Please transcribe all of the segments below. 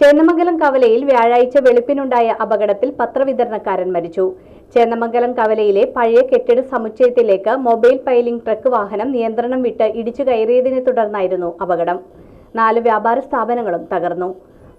ചേന്നമംഗലം കവലയിൽ വ്യാഴാഴ്ച വെളുപ്പിനുണ്ടായ അപകടത്തിൽ പത്രവിതരണക്കാരൻ മരിച്ചു. ചേന്നമംഗലം കവലയിലെ പഴയ കെട്ടിട സമുച്ചയത്തിലേക്ക് മൊബൈൽ പൈലിംഗ് ട്രക്ക് വാഹനം നിയന്ത്രണം വിട്ട് ഇടിച്ചു കയറിയതിനെ തുടർന്നായിരുന്നു അപകടം. നാല് വ്യാപാര സ്ഥാപനങ്ങളും തകർന്നു.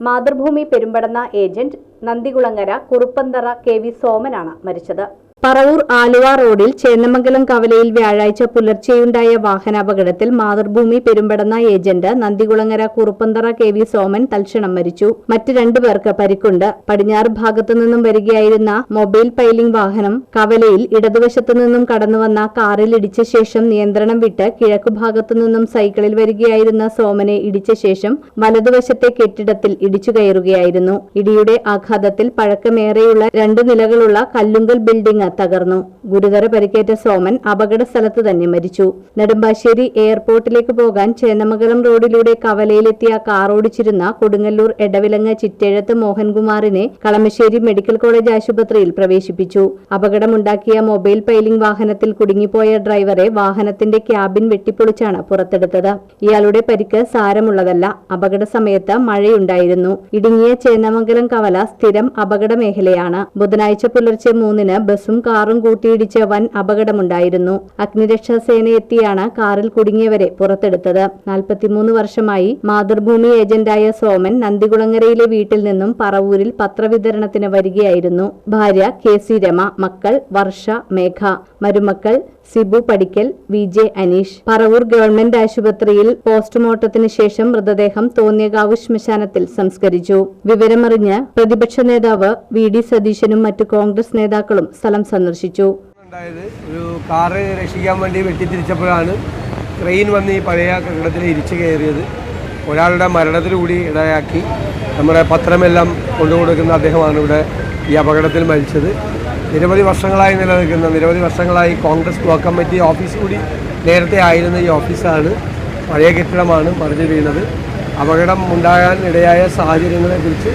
Mathrubhumi Perumpadanna agent Nandikulangara Kuruppanthara K V സോമനാണ് മരിച്ചത്. പറവൂർ ആലുവ റോഡിൽ ചേന്നമംഗലം കവലയിൽ വ്യാഴാഴ്ച പുലർച്ചെയുണ്ടായ വാഹനാപകടത്തിൽ Mathrubhumi Perumpadanna agent Nandikulangara Kuruppanthara K V Soman തൽക്ഷണം മരിച്ചു. മറ്റ് രണ്ടുപേർക്ക് പരിക്കുണ്ട്. പടിഞ്ഞാറ് ഭാഗത്തു നിന്നും വരികയായിരുന്ന മൊബൈൽ പൈലിംഗ് വാഹനം കവലയിൽ ഇടതുവശത്തു നിന്നും കടന്നുവന്ന കാറിൽ ഇടിച്ച ശേഷം നിയന്ത്രണം വിട്ട് കിഴക്കു ഭാഗത്തു നിന്നും സൈക്കിളിൽ വരികയായിരുന്ന സോമനെ ഇടിച്ച ശേഷം വലതുവശത്തെ കെട്ടിടത്തിൽ ഇടിച്ചു കയറുകയായിരുന്നു. ഇടിയുടെ ആഘാതത്തിൽ പഴക്കമേറെയുള്ള രണ്ട് നിലകളുള്ള കല്ലുങ്കൽ ബിൽഡിംഗ് തകർന്നു. ഗുരുതര പരിക്കേറ്റ സോമൻ അപകട സ്ഥലത്ത് തന്നെ മരിച്ചു. നെടുമ്പാശ്ശേരി എയർപോർട്ടിലേക്ക് പോകാൻ ചേന്നമംഗലം റോഡിലൂടെ കവലയിലെത്തിയ കാർ ഓടിച്ചിരുന്ന കൊടുങ്ങല്ലൂർ എടവിലങ്ങ് ചിറ്റേഴത്ത് മോഹൻകുമാറിനെ കളമശ്ശേരി മെഡിക്കൽ കോളേജ് ആശുപത്രിയിൽ പ്രവേശിപ്പിച്ചു. അപകടമുണ്ടാക്കിയ മൊബൈൽ പൈലിംഗ് വാഹനത്തിൽ കുടുങ്ങിപ്പോയ ഡ്രൈവറെ വാഹനത്തിന്റെ ക്യാബിൻ വെട്ടിപ്പൊളിച്ചാണ് പുറത്തെടുത്തത്. ഇയാളുടെ പരിക്ക് സാരമുള്ളതല്ല. അപകട സമയത്ത് മഴയുണ്ടായിരുന്നു. ഇടുങ്ങിയ ചേന്നമംഗലം കവല സ്ഥിരം അപകട മേഖലയാണ്. ബുധനാഴ്ച പുലർച്ചെ മൂന്നിന് ബസും കാറും കൂട്ടിയിടിച്ച് വൻ അപകടമുണ്ടായിരുന്നു. അഗ്നിരക്ഷാ സേന എത്തിയാണ് കാറിൽ കുടുങ്ങിയവരെ പുറത്തെടുത്തത്. നാൽപ്പത്തിമൂന്ന് വർഷമായി മാതൃഭൂമി ഏജന്റായ സോമൻ നന്ദികുളങ്ങരയിലെ വീട്ടിൽ നിന്നും പറവൂരിൽ പത്രവിതരണത്തിന് വരികയായിരുന്നു. ഭാര്യ കെ സി രമ മക്കൾ വർഷ മേഘ മരുമക്കൾ Sibu Padikkal V J Aneesh. Paravur government ആശുപത്രിയിൽ പോസ്റ്റ്മോർട്ടത്തിന് ശേഷം മൃതദേഹം തോന്നിയകാവ് ശ്മശാനത്തിൽ സംസ്കരിച്ചു. വിവരമറിഞ്ഞ് പ്രതിപക്ഷ നേതാവ് വി ഡി സതീശനും മറ്റു കോൺഗ്രസ് നേതാക്കളും സ്ഥലം സന്ദർശിച്ചു. ഒരു കാറ് രക്ഷിക്കാൻ വേണ്ടി വെട്ടിത്തിരിച്ചപ്പോഴാണ് ട്രെയിൻ വന്ന് ഈ പഴയ കെട്ടിടത്തിൽ ഇരിച്ചു കയറിയത്. ഒരാളുടെ മരണത്തിലൂടി ഇടയാക്കി. നമ്മുടെ പത്രമെല്ലാം കൊണ്ടുകൊടുക്കുന്ന അദ്ദേഹമാണ് ഇവിടെ ഈ അപകടത്തിൽ മരിച്ചത്. നിരവധി വർഷങ്ങളായി നിലനിൽക്കുന്ന നിരവധി വർഷങ്ങളായി കോൺഗ്രസ് ബ്ലോക്ക് കമ്മിറ്റി ഓഫീസ് കൂടി നേരത്തെ ആയിരുന്ന ഈ ഓഫീസാണ്. പഴയ കെട്ടിടമാണ് പറഞ്ഞു വീണത്. അപകടം ഉണ്ടാകാൻ ഇടയായ സാഹചര്യങ്ങളെക്കുറിച്ച്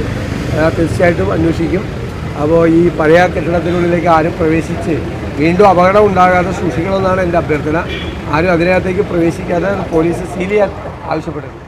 തീർച്ചയായിട്ടും അന്വേഷിക്കും. അപ്പോൾ ഈ പഴയ കെട്ടിടത്തിനുള്ളിലേക്ക് ആരും പ്രവേശിച്ച് വീണ്ടും അപകടം ഉണ്ടാകാതെ സൂക്ഷിക്കണമെന്നാണ് എന്റെ അഭ്യർത്ഥന. ആരും അതിനകത്തേക്ക് പ്രവേശിക്കാതെ പോലീസ് സീൽ ചെയ്യാൻ ആവശ്യപ്പെട്ടത്